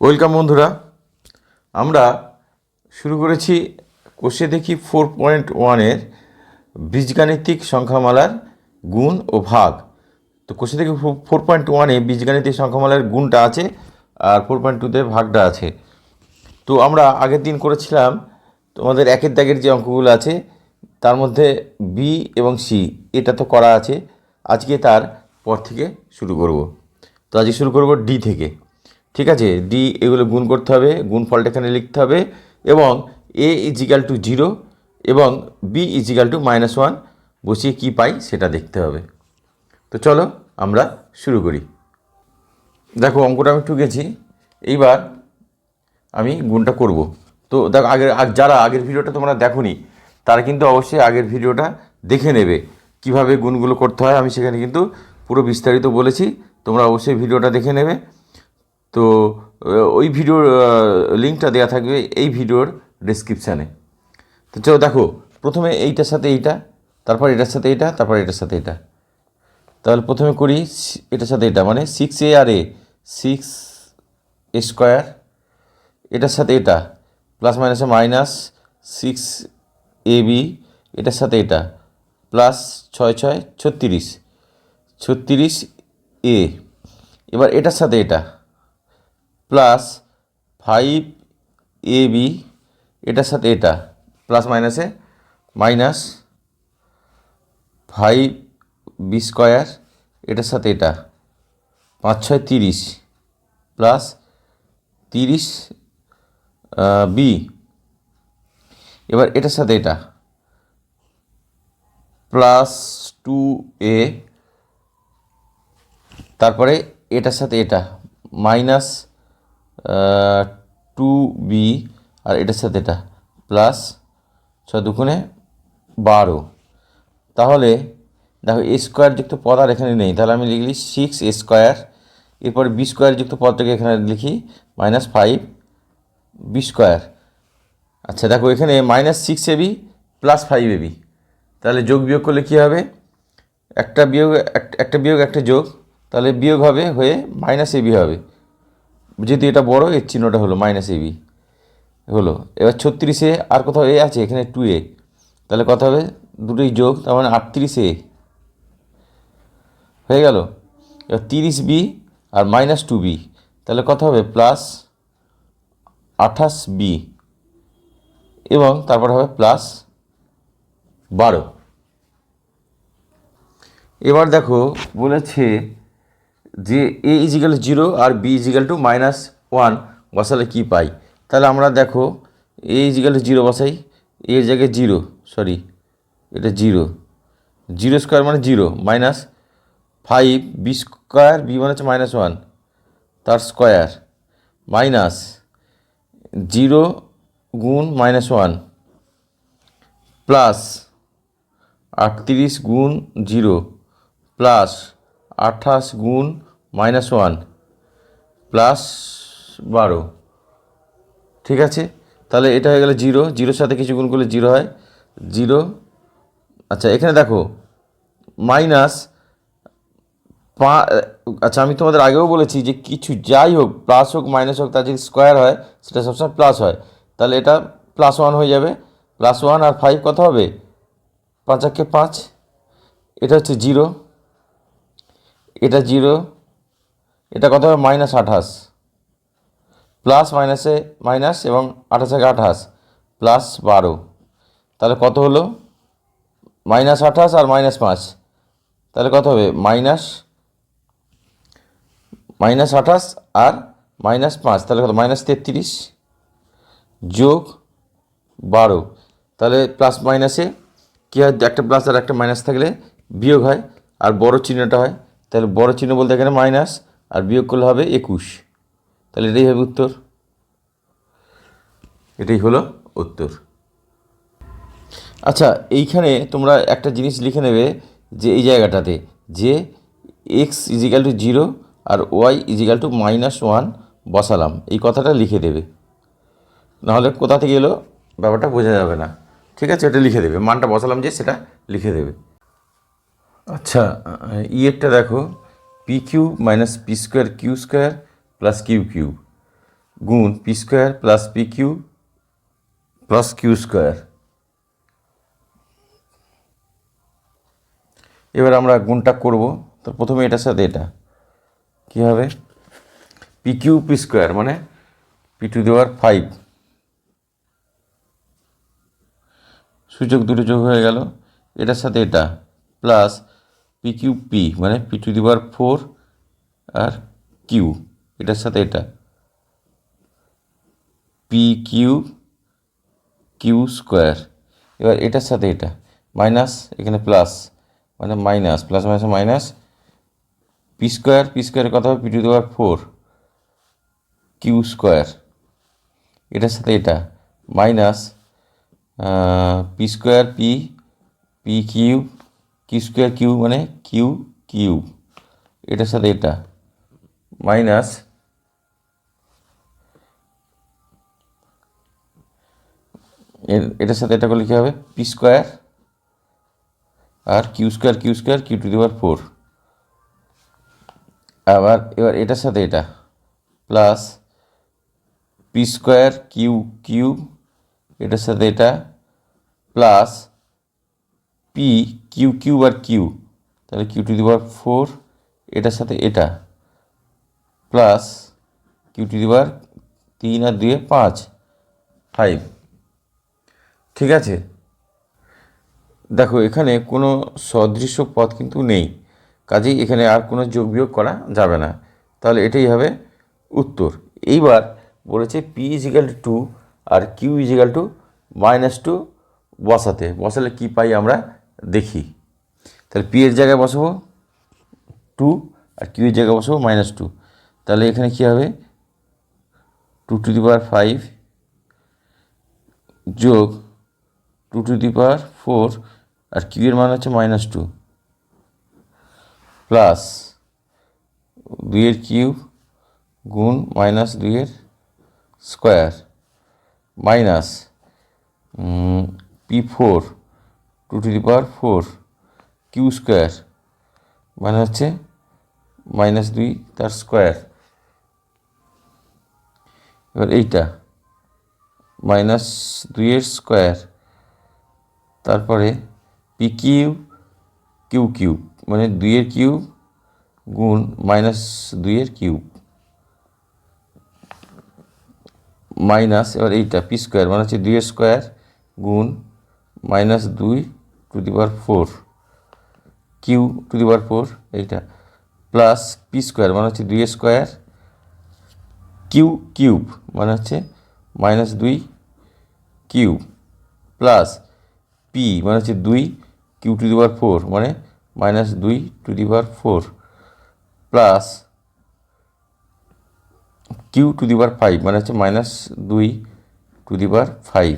Welcome বন্ধুরা। আমরা শুরু করেছি কোষে দেখি ফোর পয়েন্ট ওয়ানের বীজগাণিতিক সংখ্যামালার গুণ ও ভাগ। তো কোষে দেখি ফোর পয়েন্ট ওয়ানে বীজগাণিতিক সংখ্যামালার গুণটা আছে আর ফোর পয়েন্ট টুতে ভাগটা আছে। তো আমরা আগের দিন করেছিলাম, তোমাদের একের দাগের যে অঙ্কগুলো আছে, তার মধ্যে বি এবং সি এটা তো করা আছে। আজকে তার পর থেকে শুরু করব। তো আজকে শুরু করব ডি থেকে। ঠিক আছে? ডি এগুলো গুণ করতে হবে গুণ ফলটা এখানে লিখতে হবে এবং এ ইজিক্যাল টু জিরো এবং B equal to minus one বসিয়ে কী পাই সেটা দেখতে হবে। তো চলো আমরা শুরু করি। দেখো অঙ্কটা আমি টুকেছি এইবার আমি গুণটা করব। তো দেখো আগের যারা আগের ভিডিওটা তোমরা দেখোনি, তারা কিন্তু অবশ্যই আগের ভিডিওটা দেখে নেবে। কীভাবে গুণগুলো করতে হয় আমি সেখানে কিন্তু পুরো বিস্তারিত বলেছি, তোমরা অবশ্যই ভিডিওটা দেখে নেবে। তো ওই ভিডিওর লিঙ্কটা দেওয়া থাকবে এই ভিডিওর ডিসক্রিপশানে তো চলো দেখো, প্রথমে এইটার সাথে এইটা, তারপর এটার সাথে এটা, তারপর এটার সাথে এটা। তাহলে প্রথমে করি এটার সাথে এটা মানে সিক্স এ আর এ সিক্স স্কোয়ার এটার সাথে এটা প্লাস মাইনাসে মাইনাস সিক্স এ বি এটার সাথে এটা প্লাস ছয় ছয় ছত্রিশ ছত্রিশ এ এবার এটার সাথে এটা। প্লাস ফাইভ এ বি এটার সাথে এটা প্লাস মাইনাসে মাইনাস ফাইভ বি স্কোয়ার এটার সাথে এটা, পাঁচ ছয় তিরিশ প্লাস তিরিশ বি এবার এটার সাথে এটা প্লাস টু এ তারপরে এটার সাথে এটা মাইনাস টু বি আর এটার সাথে এটা প্লাস ছ দুগুণে বারো। তাহলে দেখো এ স্কোয়ার যুক্ত পদ আর এখানে নেই, তাহলে আমি লিখলি সিক্স এ স্কোয়ার এরপর বি স্কোয়ার যুক্ত পদটাকে এখানে লিখি মাইনাস ফাইভ বি স্কোয়ার আচ্ছা দেখো এখানে minus six AB plus five AB তাহলে যোগ বিয়োগ করলে কী হবে? একটা বিয়োগ এক- একটা বিয়োগ, একটা যোগ, তাহলে বিয়োগ হবে হয়ে মাইনাস এবি হবে। যেহেতু এটা বড়, এর চিহ্নটা হলো মাইনাস এবি হলো। এবার ছত্রিশে আর কোথাও এ আছে, এখানে টু এ তাহলে কথা হবে, দুটোই যোগ, তার মানে আটত্রিশ এ হয়ে গেল? এবার তিরিশ বি আর মাইনাস টু বি তাহলে কত হবে প্লাস আঠাশ বি এবং তারপর হবে প্লাস বারো। এবার দেখো, বলেছে যে এ equal zero R B equal to minus one বসালে কী পাই? তাহলে আমরা দেখো এ ইজিক্যাল জিরো বসাই এর জায়গায় জিরো সরি এটা জিরো জিরো স্কোয়ার মানে zero minus five B square B মানে হচ্ছে মাইনাস ওয়ান তার স্কোয়ার মাইনাস জিরো গুণ মাইনাস ওয়ান প্লাস আটত্রিশ গুণ জিরো প্লাস আঠাশ গুণ মাইনাস ওয়ান প্লাস বারো। ঠিক আছে? তাহলে এটা হয়ে গেলে জিরো। জিরোর সাথে কিছু গুণ করলে জিরো হয়। জিরো। আচ্ছা এখানে দেখো, মাইনাস পা আচ্ছা আমি তোমাদের আগেও বলেছি যে কিছু যাই হোক, প্লাস হোক, মাইনাস হোক, তার যদি স্কোয়ার হয়, সেটা সবসময় প্লাস হয়। তাহলে এটা প্লাস ওয়ান হয়ে যাবে। প্লাস ওয়ান আর ফাইভ কত হবে? পাঁচ একে পাঁচ। এটা হচ্ছে জিরো। এটা জিরো। এটা কত? হবে মাইনাস আঠাশ। প্লাস মাইনাসে মাইনাস এবং আঠাশ থেকে আঠাশ। প্লাস বারো। তাহলে কত হলো? মাইনাস আঠাশ আর মাইনাস পাঁচ। তাহলে কত হবে? মাইনাস মাইনাস আঠাশ আর মাইনাস পাঁচ। তাহলে কত? মাইনাস তেত্রিশ যোগ বারো। তাহলে প্লাস মাইনাসে কী হয়? একটা প্লাস আর একটা মাইনাস থাকলে বিয়োগ হয়। আর বড় চিহ্নটা হয়। তাহলে বড় চিহ্ন বলতে এখানে মাইনাস আর বিয়োগ করলে হবে একুশ। তাহলে এটাই হবে উত্তর। এটাই হলো উত্তর। আচ্ছা এইখানে তোমরা একটা জিনিস লিখে নেবে যে এই জায়গাটাতে যে x equal to zero R Y equal to minus one বসালাম। এই কথাটা লিখে দেবে। নাহলে কোথা থেকে এলো? ব্যাপারটা বোঝা যাবে না। ঠিক আছে, এটা লিখে দেবে। মানটা বসালাম যে সেটা লিখে দেবে। আচ্ছা ইয়েরটা দেখো। P Q minus P square Q square plus Q Q গুণ P square plus P Q plus Q square এবার আমরা গুণটা করব। তো প্রথমে এটার সাথে এটা। কী হবে? পি কিউ পি স্কোয়ার মানে P to the power five সূচক দুটো যোগ হয়ে গেল। এটার সাথে এটা প্লাস পি কিউ পি মানে P to the power four R Q এটার সাথে এটা। পি কিউ কিউ স্কোয়ার এবার এটার সাথে এটা মাইনাস এখানে প্লাস মানে minus plus minus minus P square P স্কোয়ারের কথা হবে P to the power four Q square এটার সাথে এটা minus P square P P Q Q square Q মানে কিউ কিউ এটার সাথে এটা। মাইনাস এটার সাথে এটা করলে কী হবে? P square R Q square Q square Q to the power four আবার এবার এটার সাথে এটা। Plus P square Q Q এটার সাথে এটা। প্লাস পি কিউ কিউ আর কিউ, তাহলে Q to the power four, এটার সাথে এটা, plus Q to the power তিন আর দুয়ে পাঁচ, ফাইভ। ঠিক আছে? দেখো, এখানে কোনো সদৃশ্য পথ কিন্তু নেই, কাজেই এখানে আর কোনো যোগ বিয়োগ করা যাবে না। তাহলে এটাই হবে উত্তর। এইবার বলেছে P equal to R Q equal to minus two বসাতে। বসালে কী পাই আমরা? দেখি। তাহলে পি এর জায়গায় বসাবো টু আর কিউ এর জায়গায় বসাবো মাইনাস টু তাহলে এখানে কী হবে? Two to the power five যোগ two to the power four R Q এর মান হচ্ছে মাইনাস টু প্লাস দুইয়ের কিউ গুণ মাইনাস দুইয়ের square minus P four two to the power four Q square মানে হচ্ছে মাইনাস দুই তার স্কোয়ার এবার এইটা মাইনাস দুইয়ের স্কোয়ার তারপরে পি কিউ কিউ কিউব মানে দুইয়ের কিউব গুণ মাইনাস দুইয়ের কিউব মাইনাস এবার এইটা পি স্কোয়ার মানে হচ্ছে দুইয়ের স্কোয়ার গুণ মাইনাস দুই to the power four Q to the power four এইটা প্লাস পি স্কোয়ার মানে হচ্ছে দুই স্কোয়ার কিউ কিউব মানে হচ্ছে মাইনাস দুই কিউব প্লাস পি মানে হচ্ছে দুই Q to the power four মানে মাইনাস দুই to the power four plus Q to the power five মানে হচ্ছে মাইনাস দুই টু দি পাওয়ার ফাইভ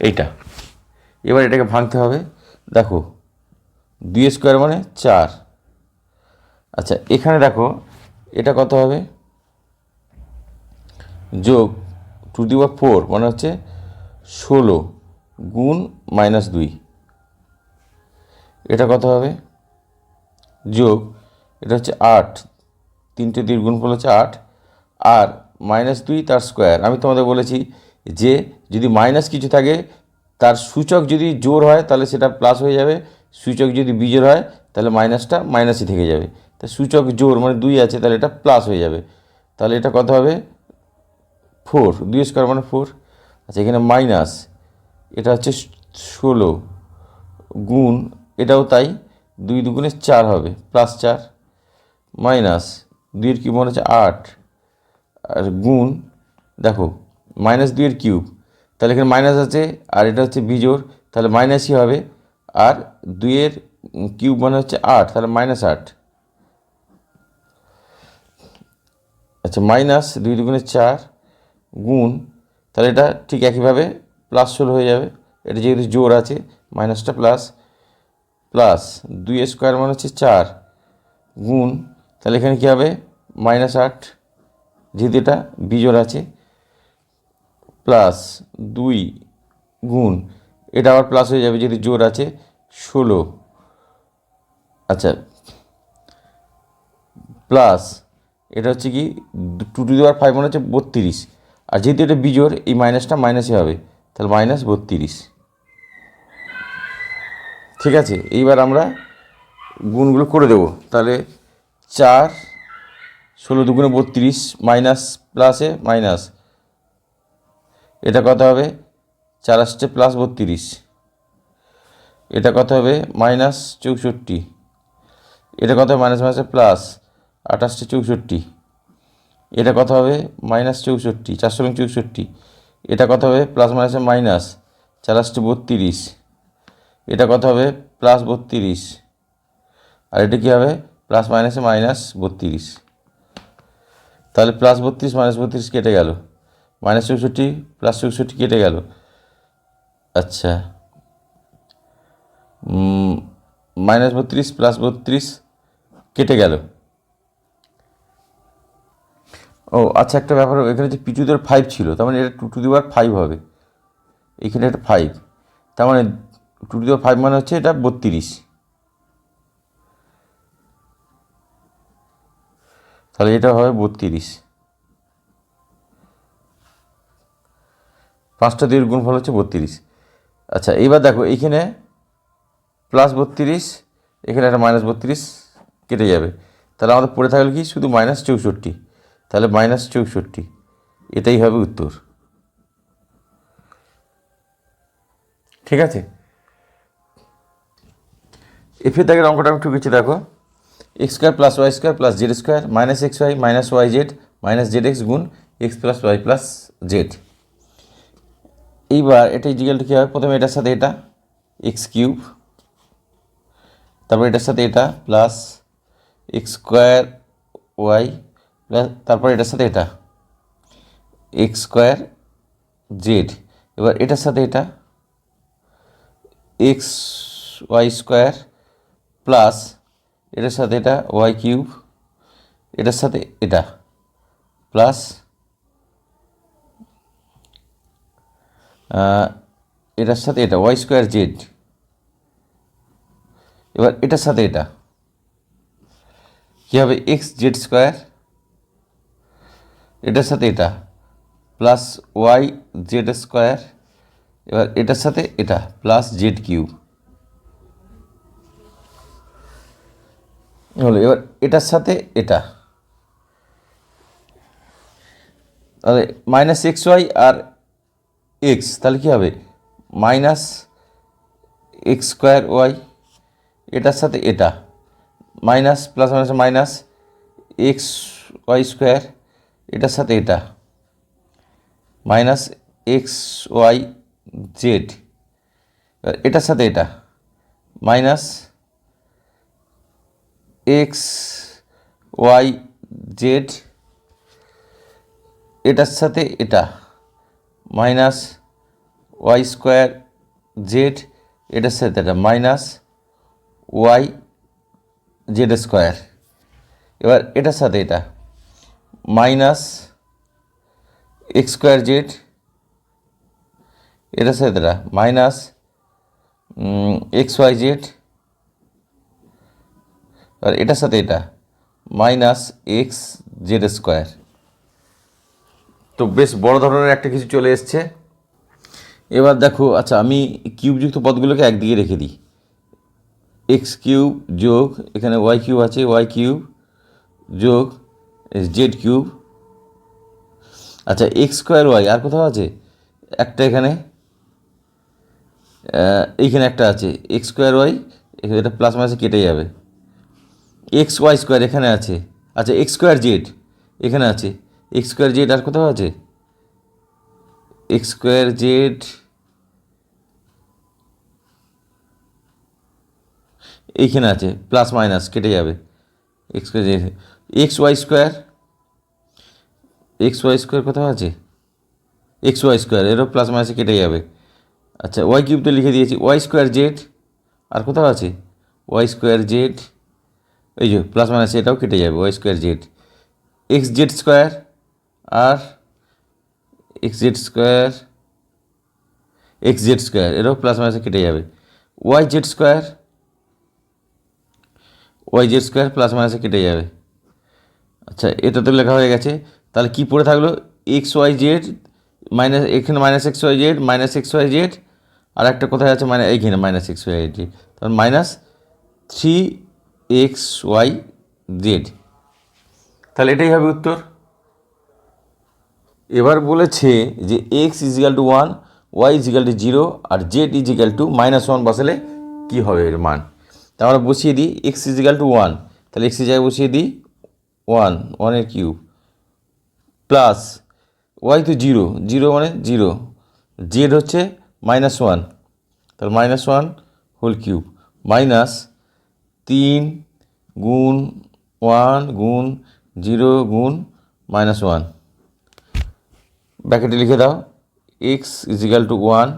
এইটা। এবার এটাকে ভাঙতে হবে। দেখো, দুই স্কোয়ার মানে চার। আচ্ছা এখানে দেখো, এটা কত হবে? যোগ টু দি পাওয়ার ফোর মানে হচ্ছে ষোলো গুণ মাইনাস দুই। এটা কত হবে? যোগ, এটা হচ্ছে আট। তিনটে দুই গুণফল হচ্ছে আট। আর মাইনাস দুই তার স্কোয়ার। আমি তোমাদের বলেছি যে যদি মাইনাস কিছু থাকে তার সূচক যদি জোর হয়, তাহলে সেটা প্লাস হয়ে যাবে। সূচক যদি বিজোর হয়, তাহলে মাইনাসটা মাইনাসই থেকে যাবে। তা সূচক জোর মানে দুই আছে, তাহলে এটা প্লাস হয়ে যাবে। তাহলে এটা কত হবে? ফোর দুই স্কোয়ার মানে ফোর আচ্ছা এখানে মাইনাস এটা হচ্ছে ষোলো গুণ, এটাও তাই। দুই দুগুণে চার হবে প্লাস চার। মাইনাস দুইয়ের কিউব মনে হচ্ছে আট। আর গুণ, দেখো মাইনাস দুইয়ের কিউব তাহলে এখানে মাইনাস আছে, আর এটা হচ্ছে বিজোর তাহলে মাইনাসই হবে। আর দুইয়ের কিউব মানে হচ্ছে আট, তাহলে মাইনাস আট। আচ্ছা মাইনাস দুই দুগুণে চার গুণ, তাহলে এটা ঠিক একইভাবে প্লাস ষোলো হয়ে যাবে। এটা যেহেতু জোর আছে মাইনাসটা প্লাস প্লাস দুই স্কোয়ার মানে হচ্ছে চার গুণ, তাহলে এখানে কী হবে? মাইনাস আট, যেহেতু এটা বিজোর আছে। প্লাস দুই গুণ, এটা আবার প্লাস হয়ে যাবে যেহেতু জোর আছে, ষোলো। আচ্ছা প্লাস এটা হচ্ছে কি, টু টু দেওয়ার ফাইভ মানে হচ্ছে বত্রিশ। আর যেহেতু এটা বিজোড়, এই মাইনাসটা মাইনাসই হবে, তাহলে মাইনাস বত্রিশ। ঠিক আছে, এইবার আমরা গুণগুলো করে দেবো। তাহলে চার, ষোলো দুগুণে বত্রিশ, মাইনাস প্লাসে মাইনাস এটা কত হবে? চার আসছে প্লাস বত্রিশ। এটা কত হবে? মাইনাস চৌষট্টি। এটা কত হবে? মাইনাস মাইনাসে প্লাস আঠাশটি চৌষট্টি। এটা কত হবে? মাইনাস চৌষট্টি, চারশো এবং চৌষট্টি। এটা কত হবে? প্লাস মাইনাসে মাইনাস চার আসছে বত্রিশ। এটা কত হবে? প্লাস বত্রিশ। আর এটা কী হবে? প্লাস মাইনাসে মাইনাস বত্রিশ। তাহলে প্লাস বত্রিশ মাইনাস বত্রিশ কেটে গেল। মাইনাস চৌষট্টি, প্লাস চৌষট্টি কেটে গেল। আচ্ছা। মাইনাস বত্রিশ, প্লাস বত্রিশ কেটে গেল। ও আচ্ছা একটা ব্যাপার, এখানে যে পি টু দেওয়ার ফাইভ ছিল, তার মানে এটা টু টু দেওয়ার ফাইভ হবে। এখানে একটা ফাইভ তার মানে টু টু দেওয়ার ফাইভ মানে হচ্ছে এটা বত্রিশ। তাহলে এটা হবে বত্রিশ। পাঁচটা দুইয়ের গুণফল হচ্ছে বত্রিশ। আচ্ছা এইবার দেখো, এইখানে প্লাস বত্রিশ, এখানে একটা মাইনাস বত্রিশ কেটে যাবে। তাহলে আমাদের পড়ে থাকলে কি? শুধু মাইনাস চৌষট্টি। তাহলে মাইনাস চৌষট্টি। এটাই হবে উত্তর। ঠিক আছে? এফের দাগের অঙ্কটা আমি ঠুকেছি দেখো। X square plus Y square plus Z square minus X Y minus Y Z minus Z X গুণ X plus Y plus Z এইবার এটা ইজিক্যালটা কী হবে প্রথমে এটার সাথে এটা এক্স কিউব তারপর এটার সাথে এটা plus X square Y plus তারপর এটার সাথে এটা এক্স স্কোয়ার জেড এবার এটার সাথে এটা এক্স ওয়াই স্কোয়ার প্লাস এটার সাথে এটা ওয়াই কিউব এটার সাথে এটা প্লাস এটার সাথে এটা ওয়াই স্কোয়ার জেড এবার এটার সাথে এটা। কী হবে? এক্স জেড স্কোয়ার এটার সাথে এটা। প্লাস ওয়াই জেড স্কোয়ার এবার এটার সাথে এটা প্লাস জেড কিউব হলো, এবার এটার সাথে এটা। তাহলে মাইনাস এক্স ওয়াই আর এক্স তাহলে কী হবে? মাইনাস এক্স স্কোয়ার ওয়াই, এটার সাথে এটা। Minus plus minus minus X Y square, এটার সাথে এটা। মাইনাস এক্স ওয়াই জেড এটার সাথে এটা। মাইনাস এক্স ওয়াই জেড এটার সাথে এটা। মাইনাস ওয়াই স্কোয়ার জেড এটার সাথে এটা মাইনাস ওয়াই জেড স্কোয়ার। এবার এটার সাথে এটা, মাইনাস এক্স স্কোয়ার জেড, এটার সাথে এটা, মাইনাস এক্স ওয়াই জেড আর এটার সাথে এটা, মাইনাস এক্স জেড স্কোয়ার। তো বেশ বড় ধরনের একটা কিছু চলে এসছে। এবার দেখো আচ্ছা আমি কিউবযুক্ত পদগুলোকে একদিকে রেখে দিই। এক্স কিউব যোগ, এখানে ওয়াই কিউব আছে ওয়াই কিউব যোগ জেড কিউব। আচ্ছা এক্স স্কোয়ার ওয়াই আর কোথাও আছে? একটা এখানে এইখানে একটা আছে। এক্স স্কোয়ার ওয়াই এটা প্লাস মাইনাসে কেটে যাবে। এক্স ওয়াই স্কোয়ার এখানে আছে। আচ্ছা এক্স স্কোয়ার জেড এখানে আছে। এক্স স্কোয়ার জেড আর কোথাও আছে? এক্স স্কোয়ার জেড এইখানে আছে প্লাস মাইনাস কেটে যাবে। X square Z X Y square X Y square কোথাও আছে? এক্স ওয়াই স্কোয়ার এরও প্লাস মাইনাসে কেটে যাবে। আচ্ছা ওয়াই কিউব তো লিখে দিয়েছি ওয়াই স্কোয়ার জেড আর কোথাও আছে? ওয়াই স্কোয়ার জেড এই যে প্লাস মাইনাস এটাও কেটে যাবে Y square Z X Z square আর X Z square X Z square এটাও প্লাস মাইনাসে কেটে যাবে। Y Z square Y Z square plus মাইনাসে কেটে যাবে। আচ্ছা এটা তো লেখা হয়ে গেছে, তাহলে কি পড়ে থাকল? এক্স ওয়াই জেড মাইনাস এখানে minus X Y Z minus X Y Z আর একটা কোথায় আছে? মানে এইখানে মাইনাস এক্স ওয়াই জেড তাহলে minus three X Y Z তাহলে এটাই হবে উত্তর। এবার বলেছে যে X equal to one Y equal to zero R Z equal to minus one বসালে কী হবে এর মান? তা আমরা বসিয়ে দিই এক্স ইজিক্যাল টু ওয়ান তাহলে এক্স জায়গায় বসিয়ে দিই ওয়ান ওয়ানের কিউব প্লাস ওয়াই তো জিরো জিরো মানে জিরো জেড হচ্ছে মাইনাস ওয়ান তাহলে minus one whole cube minus তিন গুণ ওয়ান গুণ জিরো গুণ মাইনাস ওয়ান ব্র্যাকেটে লিখে দাও X equal to one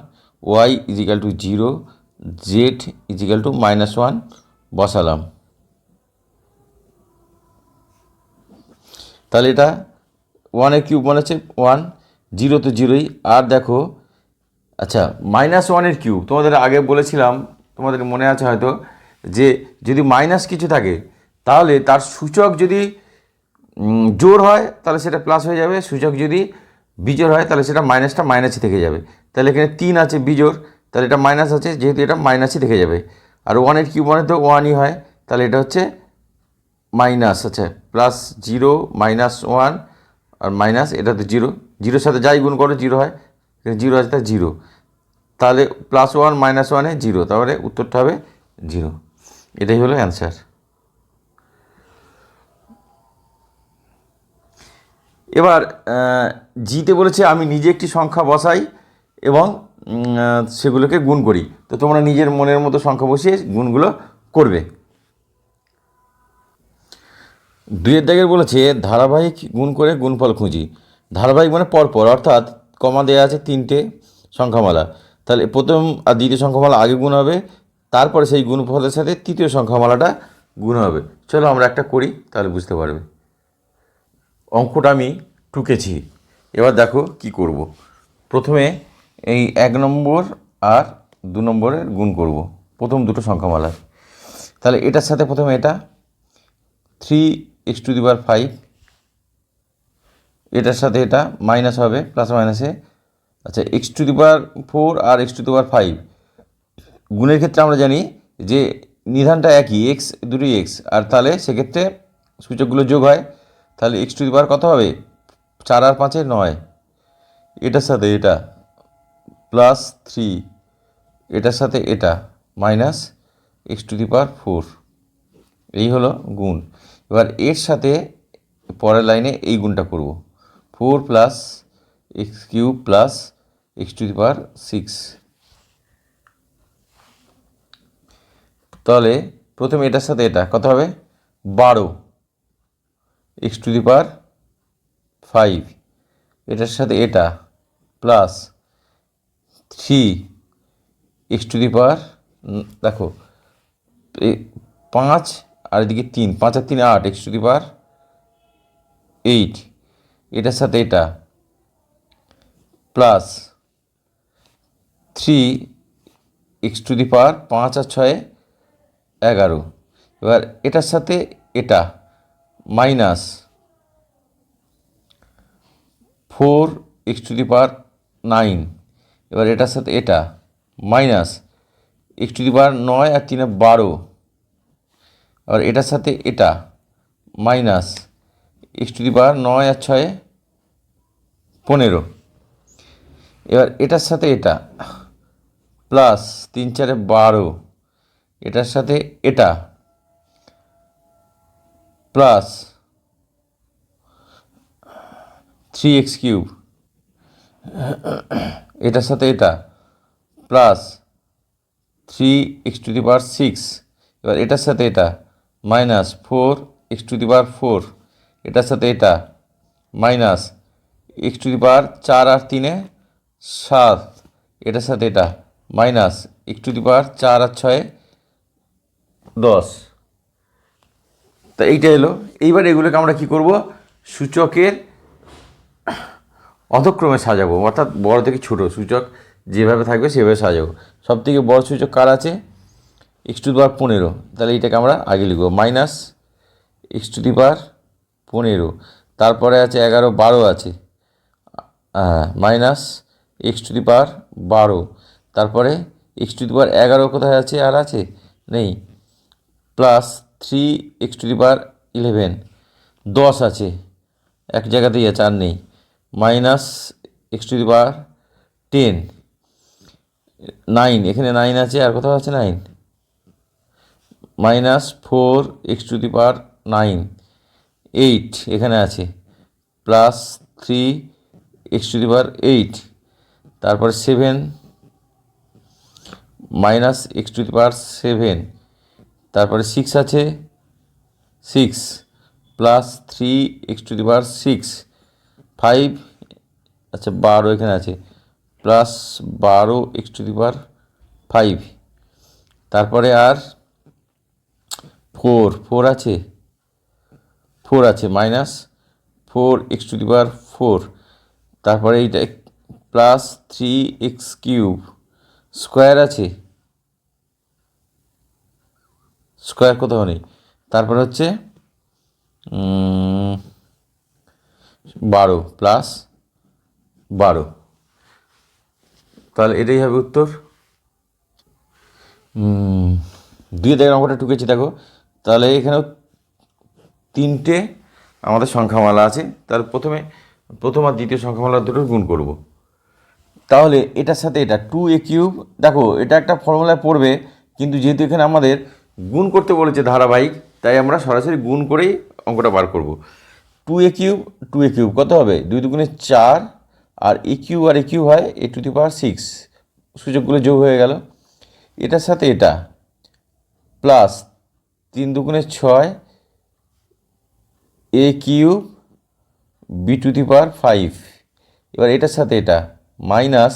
Y equal to zero Z equal to minus one বসালাম। তাহলে এটা ওয়ানের কিউব মানে হচ্ছে ওয়ান জিরো তো জিরোই আর দেখো আচ্ছা মাইনাস ওয়ানের কিউব তোমাদের আগে বলেছিলাম, তোমাদের মনে আছে হয়তো, যে যদি মাইনাস কিছু থাকে, তাহলে তার সূচক যদি জোর হয়, তাহলে সেটা প্লাস হয়ে যাবে। সূচক যদি বিজোর হয়, তাহলে সেটা মাইনাসটা মাইনাসই থেকে যাবে। তাহলে এখানে তিন আছে বিজোর তাহলে এটা মাইনাস আছে, যেহেতু এটা মাইনাসই থেকে যাবে। আর ওয়ানের কিউব মানে তো ওয়ানই হয়, তাহলে এটা হচ্ছে মাইনাস আচ্ছা প্লাস জিরো মাইনাস ওয়ান আর মাইনাস এটা তো জিরো জিরোর সাথে যাই গুণ করো জিরো হয় জিরো আছে তাই জিরো তাহলে প্লাস ওয়ান মাইনাস ওয়ানে জিরো তাহলে উত্তরটা হবে জিরো এটাই হলো অ্যান্সার এবার জিতে বলেছে আমি নিজে একটি সংখ্যা বসাই এবং সেগুলোকে গুণ করি। তো তোমরা নিজের মনের মতো সংখ্যা বসিয়ে গুণগুলো করবে। দুইয়ের দাগের বলেছে, ধারাবাহিক গুণ করে গুণফল খুঁজি। ধারাবাহিক মানে পরপর, অর্থাৎ কমা দেওয়া আছে তিনটে সংখ্যামালা। তাহলে প্রথম আর দ্বিতীয় সংখ্যামালা আগে গুণ হবে, তারপরে সেই গুণফলের সাথে তৃতীয় সংখ্যামালাটা গুণ হবে। চলো আমরা একটা করি, তাহলে বুঝতে পারবে। অঙ্কটা আমি টুকেছি এবার দেখো কি করব। প্রথমে এই এক নম্বর আর দু নম্বরের গুণ করব। প্রথম দুটো সংখ্যামালার। তাহলে এটার সাথে প্রথমে এটা three X to the power five এটার সাথে এটা মাইনাস হবে প্লাস মাইনাসে আচ্ছা X to the power four R X to the power five গুণের ক্ষেত্রে আমরা জানি যে নিধানটা একই এক্স দুটোই এক্স আর তাহলে সেক্ষেত্রে সূচকগুলো যোগ হয়। তাহলে এক্স টু দি পাওয়ার কত হবে? চার আর পাঁচে নয়। এটার সাথে এটা প্লাস থ্রি এটার সাথে এটা minus X to the power four এই হলো গুণ। এবার এর সাথে পরের লাইনে এই গুণটা করব। Four plus X cube plus X to the power six তাহলে প্রথমে এটার সাথে এটা কত হবে? বারো। X to the power five এটার সাথে এটা plus three X to the power দেখো পাঁচ আর এদিকে তিন, পাঁচ আর তিন আট X to the power eight এটার সাথে এটা plus three X to the power পাঁচ আর ছয়ে, এগারো। এবার এটার সাথে এটা minus four X to the power nine. এবার এটার সাথে এটা, minus X to the power নয় আর তিনে বারো। আর এটার সাথে এটা, minus X to the power নয় আর ছয়ে পনেরো। এবার এটার সাথে এটা, প্লাস তিন চারে বারো। এটার সাথে এটা, প্লাস থ্রি এক্স কিউব এটার সাথে এটা plus three X to the power six এবার এটার সাথে এটা minus four X to the power four এটার সাথে এটা minus X to the power চার আর তিনে সাত. এটার সাথে এটা minus X to the power চার আর ছয়ে দশ। তা এইটা এলো। এইবার এগুলোকে আমরা কি করব? সূচকের অধক্রমে সাজাবো, অর্থাৎ বড় থেকে ছোট সূচক যেভাবে থাকবে সেভাবে সাজাবো। সব থেকে বড় সূচক কার আছে? এক্স টু দি পাওয়ার পনেরো। তাহলে এইটাকে আমরা আগে লিখব minus X to the power পনেরো। তারপরে আছে এগারো, বারো আছে। Minus X to the power বারো। তারপরে এক্স টু দি পাওয়ার এগারো কোথায় আছে? আর আছে? নেই। Plus three X to the power eleven দশ আছে। এক জায়গাতেই আছে, আর নেই। Minus X to the power ten. Nine, এখানে নাইন আছে আর কোথাও আছে nine? Minus four X to the power nine. Eight এখানে আছে। Plus three X to the power eight. তারপরে seven, minus X to the power seven. তারপরে six আছে, six. Plus three X to the power six. Five আচ্ছা বারো এখানে আছে। Plus বারো X to the power five তারপরে আর ফোর ফোর আছে? ফোর আছে minus four X to the power four তারপরে এইটা plus three X cube square আছে? স্কোয়ার কোথাও নেই তারপরে হচ্ছে বারো প্লাস বারো। তাহলে এটাই হবে উত্তর। দুই দেখেন অঙ্কটা টুকেছি, দেখো। তাহলে এখানেও তিনটে আমাদের সংখ্যামালা আছে। তার প্রথমে, প্রথম আর দ্বিতীয় সংখ্যামালা দুটো গুণ করব। তাহলে এটার সাথে এটা টু এ কিউব দেখো, এটা একটা ফর্মুলায় পড়বে, কিন্তু যেহেতু এখানে আমাদের গুণ করতে বলেছে ধারাবাহিক, তাই আমরা সরাসরি গুণ করেই অঙ্কটা বার করব। Two a cube two a cube কত হবে? দুই দুগুণে চার, আর এ কিউ আর এ কিউ হয় এ টু দি পাওয়ার সিক্স সূচকগুলো যোগ হয়ে গেল। এটার সাথে এটা প্লাস তিন দুগুণে ছয় a cube b to the power five এবার এটার সাথে এটা মাইনাস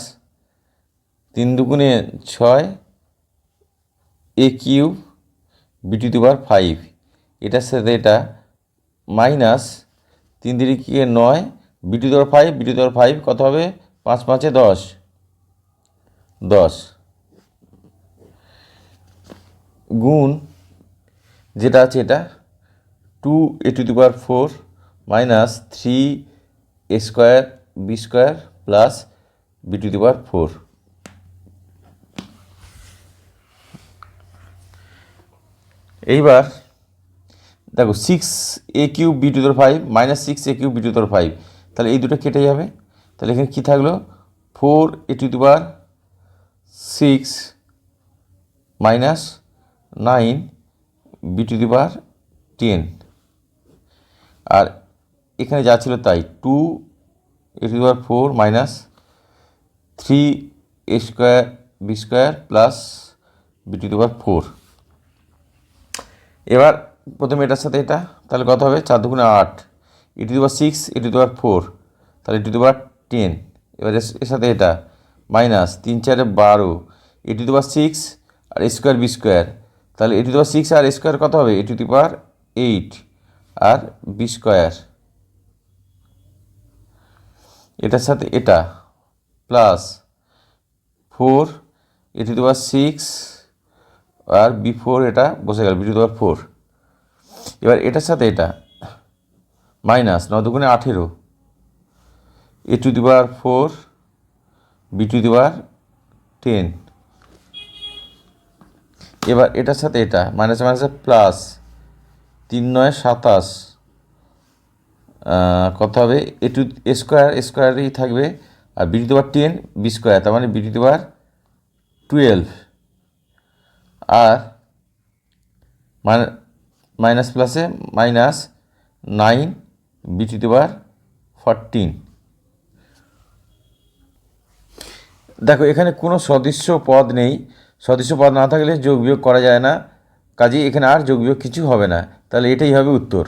তিন দুগুণে ছয় a cube b to the power five এটার সাথে এটা মাইনাস তিন দিকে নয় b to the five b to the five কত হবে? পাঁচ পাঁচে দশ। দশ। গুণ যেটা আছে এটা two a to the power four minus three a square b square plus b to the power four এইবার দেখো six a cube b to the five minus six a cube b to the five তাহলে এই দুটো কেটে যাবে। তাহলে এখানে কী থাকল? Four a to the power six minus nine b to the power ten আর এখানে যা ছিল তাই two a to the power four minus three a square b square plus b to the power four এবার প্রথমে এটার সাথে এটা, তাহলে কত হবে? চার দুগুণে আট। E to the six e to the power four তাহলে e to the power ten এবার এর- সাথে এটা। মাইনাস তিন চারে বারো। E to the power six R square B square তাহলে এ টু দি সিক্স আর স্কোয়ার কত হবে? A to the power eight R B square এটার সাথে এটা। Plus four a to power six R B four এটা বসে গেল। বি টু পাওয়ার ফোর এবার এটার সাথে এটা। মাইনাস ন দুগুণে আঠেরো। A to the power four, b to the power ten. এবার এটার সাথে এটা, মাইনাস মাইনাসে প্লাস তিন নয় সাতাশ কত হবে? এ টু স্কোয়ার স্কোয়ারই থাকবে। আর b to the ten, b square, তার মানে বি টু দি টুয়েলভ। আর মাইনাস প্লাসে minus nine b to power fourteen দেখো, এখানে কোনো সদৃশ্য পদ নেই। সদৃশ্য পদ না থাকলে যোগ বিয়োগ করা যায় না। কাজেই এখানে আর যোগ বিয়োগ কিছু হবে না। তাহলে এটাই হবে উত্তর।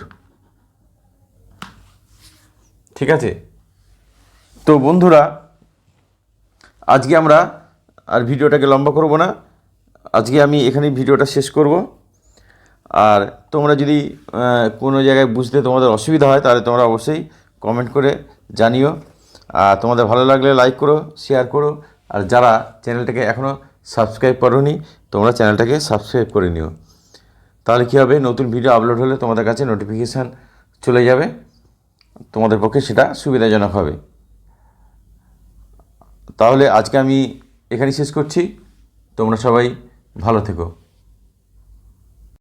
ঠিক আছে? তো বন্ধুরা, আজকে আমরা আর ভিডিওটাকে লম্বা করব না। আজকে আমি এখানেই ভিডিওটা শেষ করব। আর তোমরা যদি কোনো জায়গায় বুঝতে তোমাদের অসুবিধা হয়, তাহলে তোমরা অবশ্যই কমেন্ট করে জানিও। আর তোমাদের ভালো লাগলে লাইক করো শেয়ার করো। আর যারা চ্যানেলটাকে এখনও সাবস্ক্রাইব করোনি, তোমরা চ্যানেলটাকে সাবস্ক্রাইব করে নিও। তাহলে কী হবে, নতুন ভিডিও আপলোড হলে তোমাদের কাছে নোটিফিকেশান চলে যাবে। তোমাদের পক্ষে সেটা সুবিধাজনক হবে। তাহলে আজকে আমি এখানেই শেষ করছি। তোমরা সবাই ভালো থেকো।